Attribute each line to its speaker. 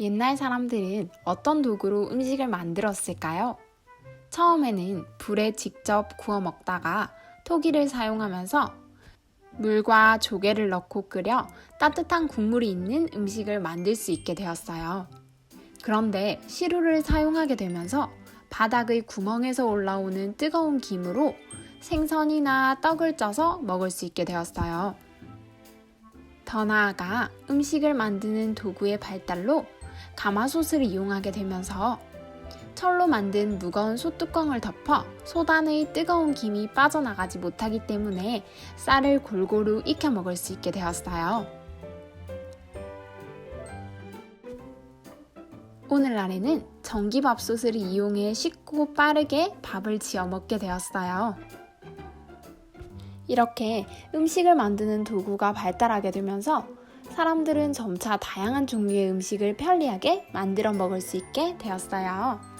Speaker 1: 옛날 사람들은 어떤 도구로 음식을 만들었을까요? 처음에는 불에 직접 구워 먹다가 토기를 사용하면서 물과 조개를 넣고 끓여 따뜻한 국물이 있는 음식을 만들 수 있게 되었어요. 그런데 시루를 사용하게 되면서 바닥의 구멍에서 올라오는 뜨거운 김으로 생선이나 떡을 쪄서 먹을 수 있게 되었어요. 더 나아가 음식을 만드는 도구의 발달로 가마솥을 이용하게 되면서 철로 만든 무거운 솥뚜껑을 덮어 소단의 뜨거운 김이 빠져나가지 못하기 때문에 쌀을 골고루 익혀 먹을 수 있게 되었어요. 오늘날에는 전기밥솥을 이용해 쉽고 빠르게 밥을 지어 먹게 되었어요. 이렇게 음식을 만드는 도구가 발달하게 되면서 사람들은 점차 다양한 종류의 음식을 편리하게 만들어 먹을 수 있게 되었어요.